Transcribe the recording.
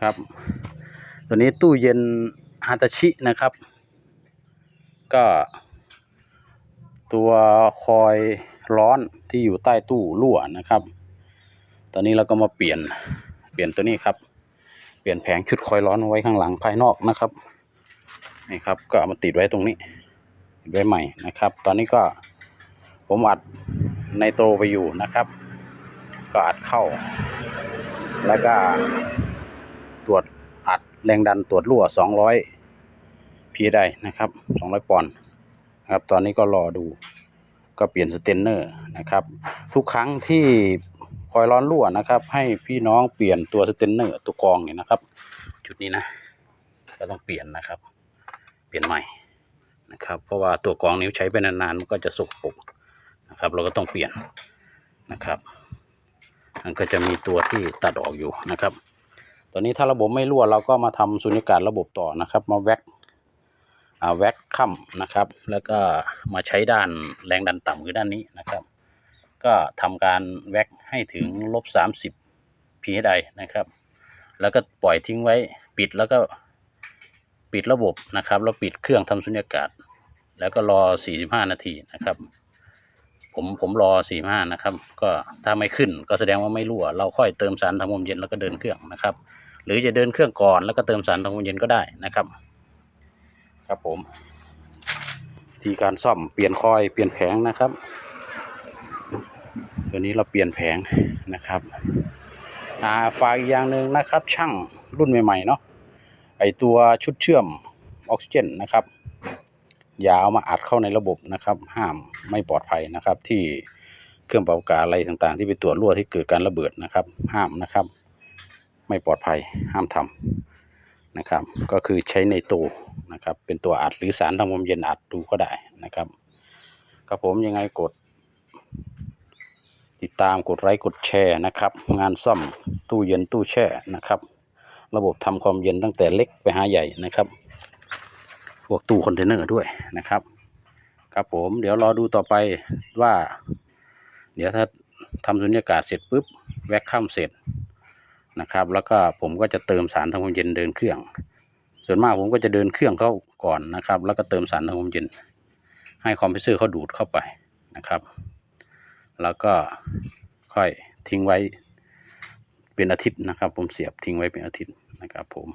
ครับ ตัวนี้ตู้เย็นฮาตาชินะครับ ก็ ตัวคอยร้อนที่อยู่ใต้ตู้รั่วนะครับ ตอนนี้เราก็มาเปลี่ยนเปลี่ยนตัวนี้ครับ เปลี่ยนแผงชุดคอยร้อนไว้ข้างหลังภายนอกนะครับนี่ครับก็เอามาติดไว้ตรงนี้ติดไว้ใหม่นะครับ ตอนนี้ก็ผมอัดในโตรไปอยู่นะครับ ก็อัดเข้า แล้วก็ ตรวจอัดแรงดันตรวจรั่ว 200พีได้นะครับ 200 ปอนด์นะครับตอนนี้ก็รอดูก็เปลี่ยนสเตนเนอร์นะครับ ทุกครั้งที่คอยร้อนรั่วนะครับ ให้พี่น้องเปลี่ยนตัวสเตนเนอร์ตัวกองเนี่ยนะครับ จุดนี้นะก็ต้องเปลี่ยนนะครับ เปลี่ยนใหม่นะครับ เพราะว่าตัวกองนี้วใช้ไปนานๆมันก็จะสกปรกนะครับ เราก็ต้องเปลี่ยนนะครับมันก็จะมีตัวที่ตัดออกอยู่นะครับ ตอนนี้ถ้าระบบไม่รั่วเราก็มาทำสุญญากาศระบบต่อนะครับ มาแว็กอ่าแว็กค่ำนะครับ แล้วก็มาใช้ด้านแรงดันต่ำคือด้านนี้นะครับ ก็ทำการแว็กให้ถึงลบสามสิบ psi นะครับ แล้วก็ปล่อยทิ้งไว้ปิดแล้วก็ปิดระบบนะครับแล้วปิดเครื่องทำสุญญากาศ แล้วก็รอ 45 นาทีนะครับ ผมผมรอ 45 นะครับ ก็ถ้าไม่ขึ้นก็แสดงว่าไม่รั่ว เราค่อยเติมสารทำความเย็นแล้วก็เดินเครื่องนะครับ หรือจะเดินเครื่องก่อนแล้วก็เติมสารทำความเย็นก็ได้นะครับ ครับผม ที่การซ่อมเปลี่ยนคอยเปลี่ยนแผงนะครับ ตัวนี้เราเปลี่ยนแผงนะครับอ่าฝากอีกอย่างหนึ่งนะครับ ช่างรุ่นใหม่ๆเนาะไอตัวชุดเชื่อมออกซิเจนนะครับอย่าเอามาอัดเข้าในระบบนะครับ ห้ามไม่ปลอดภัยนะครับ ที่เครื่องเป่าอากาศอะไรต่างๆ ที่ไปตรวจรั่วที่เกิดการระเบิดนะครับ ห้ามนะครับ ไม่ปลอดภัยห้ามทำนะครับ ก็คือใช้ในตู้นะครับ เป็นตัวอัดหรือสารทำความเย็นอัดดูก็ได้นะครับครับผมยังไงกด ติดตามกดไลค์กดแชร์นะครับ งานซ่อมตู้เย็นตู้แช่นะครับ ระบบทำความเย็นตั้งแต่เล็กไปหาใหญ่นะครับพวกตู้คอนเทนเนอร์ด้วยนะครับครับผมเดี๋ยวรอดูต่อไปว่า เดี๋ยวถ้าทำสุญญากาศเสร็จปุ๊บ แว็กข้ามเสร็จ นะครับ แล้วก็ผมก็จะเติมสารทำความเย็นเดินเครื่อง ส่วนมากผมก็จะเดินเครื่องเขาก่อนนะครับ แล้วก็เติมสารทำความเย็น ให้คอมเพรสเซอร์เขาดูดเข้าไปนะครับ แล้วก็ค่อยทิ้งไว้เป็นอาทิตย์นะครับ ผมเสียบทิ้งไว้เป็นอาทิตย์นะครับผม